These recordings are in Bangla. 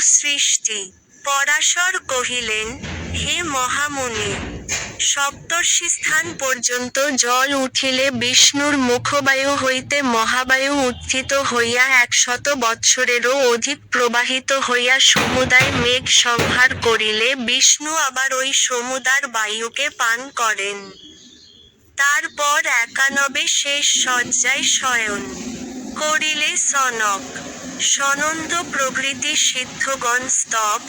সৃষ্টি। পরাশর কহিলেন, হে মহামুনি সপ্তর্ষি স্থান পর্যন্ত জল উঠিলে বিষ্ণুর মুখবায়ু হইতে মহাবায়ু উত্থিত হইয়া একশত বৎসরেরও অধিক প্রবাহিত হইয়া সমুদায় মেঘ সংহার করিলে বিষ্ণু আবার ওই সমুদার বায়ুকে পান করেন। তারপর একানবে শেষ শয্যায় শয়ন, করিলে সনক। সনন্দ প্রভৃতি সিদ্ধগণ স্তব,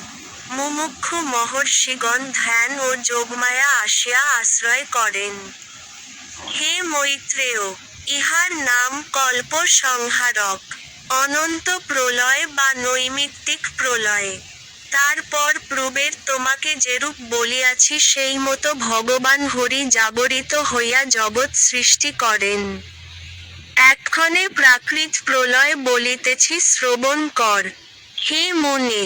মুমুক্ষু মহর্ষিগণ ধ্যান ও যোগমায়া আসিয়া আশ্রয় করেন। হে মৈত্রেয়, ইহার নাম কল্প সংহারক, অনন্ত প্রলয় বা নৈমিত্তিক প্রলয়। তারপর প্রবের তোমাকে যেরূপ বলিয়াছি সেই মতো ভগবান হরি জাগরিত হইয়া জগৎ সৃষ্টি করেন। এক্ষণে প্রাকৃত প্রলয় বলিতেছি শ্রবণ কর। হে মনে,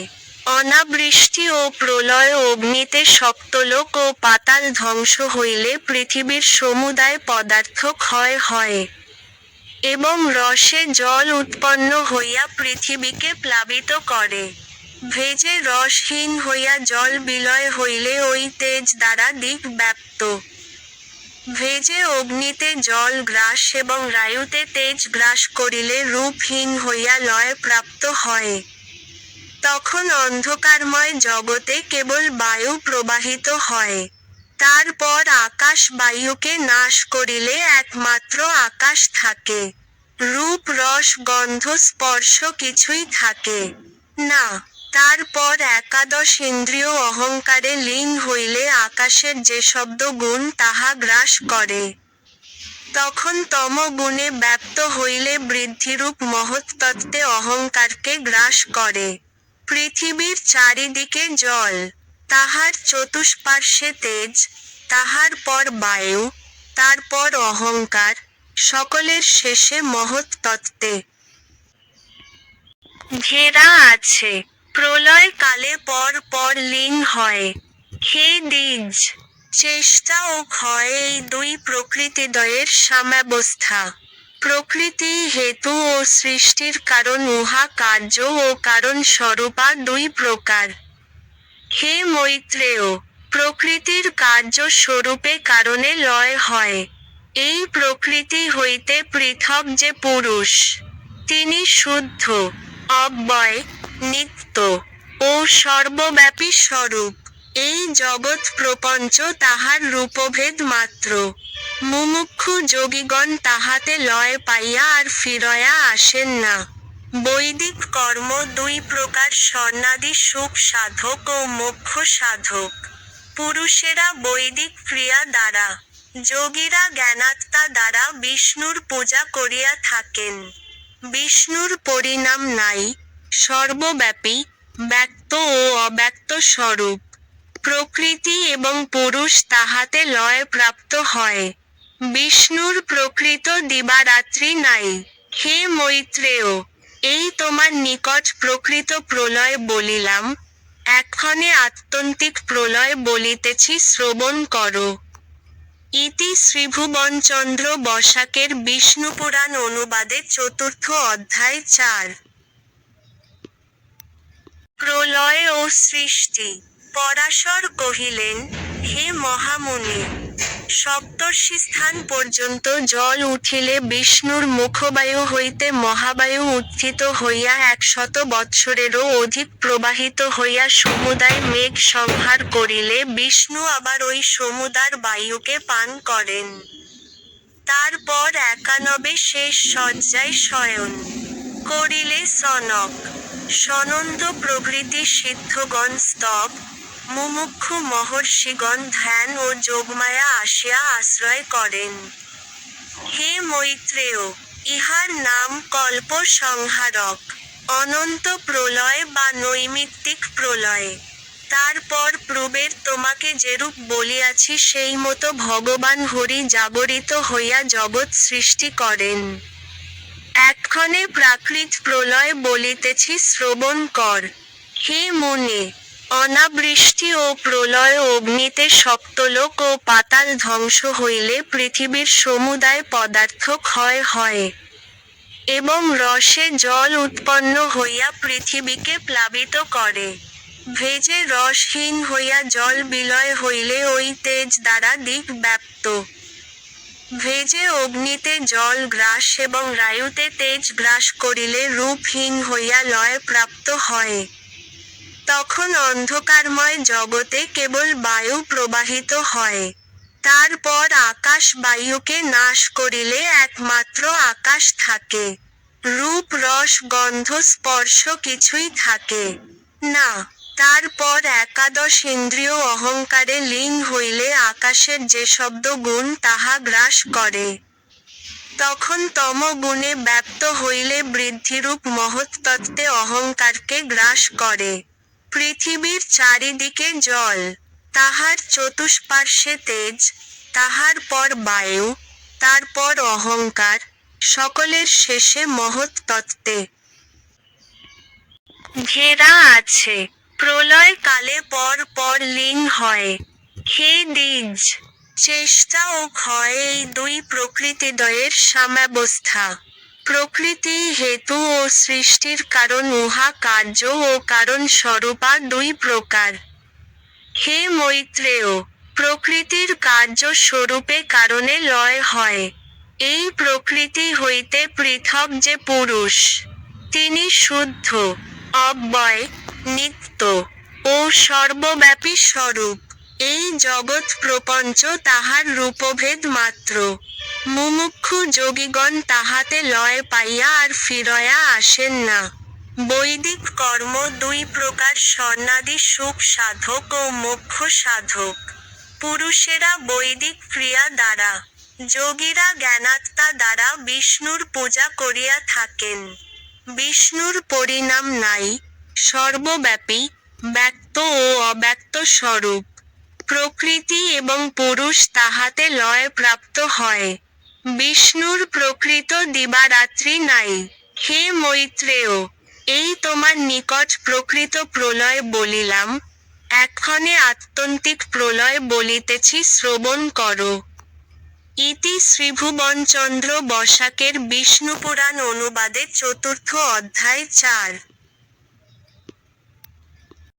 অনাবৃষ্টি ও প্রলয় অগ্নিতে সপ্তলোক ও পাতাল ধ্বংস হইলে পৃথিবীর সমুদায় পদার্থ ক্ষয় হয় এবং রসে জল উৎপন্ন হইয়া পৃথিবীকে প্লাবিত করে। ভেজে রসহীন হইয়া জল বিলয় হইলে ওই তেজ দ্বারা দিক ব্যাপ্ত। ভেজে অগ্নিতে জল, গ্রাস এবং রায়ুতে তেজ গ্রাস করিলে রূপহীন হইয়া লয় প্রাপ্ত হয়। তখন অন্ধকারময় জগতে কেবল বায়ু প্রবাহিত হয়। তারপর আকাশ বায়ুকে নাশ করিলে একমাত্র আকাশ থাকে। রূপ, রস, গন্ধ, স্পর্শ কিছুই থাকে না। তারপর একাদশ ইন্দ্রিয় অহংকারে লীন হইলে আকাশের যে শব্দ গুণ তাহা গ্রাস করে। তখন তম গুণে ব্যপ্ত হইলে বৃদ্ধিরূপ মহত্তত্ত্বে অহংকারকে গ্রাস করে। পৃথিবীর চারিদিকে জল, তাহার চতুষ্পার্শ্বে তেজ, তাহার পর বায়ু, তারপর অহংকার, সকলের শেষে মহত্তত্ত্বে ঘেরা আছে। প্রলয় কালে পর পর লীন হয়। হে দ্বিজ চেষ্টা ও ক্ষয় এই দুই প্রকৃতিদ্বয়ের সাম্যাবস্থা। প্রকৃতি, হেতু ও সৃষ্টির কারণ উহা কার্য ও কারণ স্বরূপা দুই প্রকার। হে মৈত্রেয়, প্রকৃতির কার্য স্বরূপে কারণে লয় হয়। এই প্রকৃতি হইতে পৃথক যে পুরুষ, তিনি শুদ্ধ, অব্যয় নিত্য ও সর্বব্যাপী স্বরূপ। এই জগৎ প্রপঞ্চ তাহার রূপভেদ মাত্র। মুমুক্ষু যোগীগণ তাহাতে লয় পাইয়া আর ফিরয়া আসেন না। বৈদিক কর্ম দুই প্রকার স্বর্ণাদি সুখ সাধক ও মোক্ষ সাধক। পুরুষেরা বৈদিক ক্রিয়া দ্বারা, যোগীরা জ্ঞানাত্মা দ্বারা বিষ্ণুর পূজা করিয়া থাকেন। বিষ্ণুর পরিণাম নাই সর্বব্যাপী ব্যক্ত ও অব্যক্ত স্বরূপ। প্রকৃতি এবং পুরুষ তাহাতে লয় প্রাপ্ত হয়। বিষ্ণুর প্রকৃত দিবারাত্রি নাই। হে মৈত্রেয়, এই তোমার নিকট প্রকৃত প্রলয় বলিলাম। এক্ষণে আত্যন্তিক প্রলয় বলিতেছি শ্রবণ করো। ইতি শ্রীভুবনচন্দ্র বসাকের বিষ্ণুপুরাণ অনুবাদে চতুর্থ অধ্যায় চার প্রলয় ও সৃষ্টি। পরাশর কহিলেন, হে মহামুনি সপ্তর্ষি স্থান পর্যন্ত জল উঠিলে বিষ্ণুর মুখবায়ু হইতে মহাবায়ু উত্থিত হইয়া একশত বৎসরেরও অধিক প্রবাহিত হইয়া সমুদায় মেঘ সংহার করিলে বিষ্ণু আবার ওই সমুদার বায়ুকে পান করেন। তারপর একানবে শেষ শয্যায় শয়ন। করিলে সনক। সনন্দ প্রভৃতি সিদ্ধগণ স্তব, মুমুক্ষু মহর্ষিগণ ধ্যান ও যোগমায়া আসিয়া আশ্রয় করেন। হে মৈত্রেয়, ইহার নাম কল্প সংহারক অনন্ত প্রলয় বা নৈমিত্তিক প্রলয়। তারপর প্রবের তোমাকে যেরূপ বলিয়াছি সেই মতো ভগবান হরি জাগরিত হইয়া জগৎ সৃষ্টি করেন। এক্ষণে প্রাকৃত প্রলয় বলিতেছি শ্রবণ কর। হে মনে, অনাবৃষ্টি ও প্রলয় অগ্নিতে সপ্তলোক ও পাতাল ধ্বংস হইলে পৃথিবীর সমুদায় পদার্থ ক্ষয় হয়। এবং রসে জল উৎপন্ন হইয়া পৃথিবীকে প্লাবিত করে। ভেজে রসহীন হইয়া জল বিলয় হইলে ওই তেজ দ্বারা দিক ব্যাপ্ত। ভেজে অগ্নিতে জল, গ্রাস এবং রায়ুতে তেজ গ্রাস করিলে রূপহীন হইয়া লয় প্রাপ্ত হয়। তখন অন্ধকারময় জগতে কেবল বায়ু প্রবাহিত হয়। তারপর আকাশ বায়ুকে নাশ করিলে একমাত্র আকাশ থাকে। রূপ, রস, গন্ধ, স্পর্শ কিছুই থাকে না। তারপর একাদশ ইন্দ্রিয় অহংকারে লীন হইলে আকাশের যে শব্দ গুণ তাহা গ্রাস করে। তখন তম গুণে ব্যপ্ত হইলে বৃদ্ধিরূপ মহত্তত্ত্বে অহংকারকে গ্রাস করে। পৃথিবীর চারিদিকে জল, তাহার চতুষ্পার্শ্বে তেজ, তাহার পর বায়ু তারপর অহংকার, সকলের শেষে মহৎ তত্ত্বে ঘেরা আছে। প্রলয় কালে পর পর লীন হয়। হে দ্বিজ, চেষ্টা ও ক্ষয় এই দুই প্রকৃতিদ্বয়ের সাম্যাবস্থা। প্রকৃতি, হেতু ও সৃষ্টির কারণ উহা কার্য ও কারণ স্বরূপা দুই প্রকার। হে মৈত্রেয়, প্রকৃতির কার্য স্বরূপে কারণে লয় হয়। এই প্রকৃতি হইতে পৃথক যে পুরুষ, তিনি শুদ্ধ, অব্যয় নিত্য ও সর্বব্যাপী স্বরূপ। এই জগৎ প্রপঞ্চ তাহার রূপভেদ মাত্র। মুমুক্ষু যোগীগণ তাহাতে লয় পাইয়া আর ফিরয়া আসেন না। বৈদিক কর্ম দুই প্রকার স্বর্ণাদি সুখ সাধক ও মোক্ষ সাধক। পুরুষেরা বৈদিক ক্রিয়া দ্বারা, যোগীরা জ্ঞানাত্মা দ্বারা বিষ্ণুর পূজা করিয়া থাকেন। বিষ্ণুর পরিণাম নাই সর্বব্যাপী, ব্যক্ত ও অব্যক্ত স্বরূপ। প্রকৃতি এবং পুরুষ তাহাতে লয় প্রাপ্ত হয়। বিষ্ণুর প্রকৃত দিবারাত্রি নাই। হে মৈত্রেয়, এই তোমার নিকট প্রকৃত প্রলয় বলিলাম। এক্ষণে আত্যন্তিক প্রলয় বলিতেছি শ্রবণ করো। ইতি শ্রীভুবনচন্দ্র বসাকের বিষ্ণুপুরাণ অনুবাদে চতুর্থ অধ্যায় চার।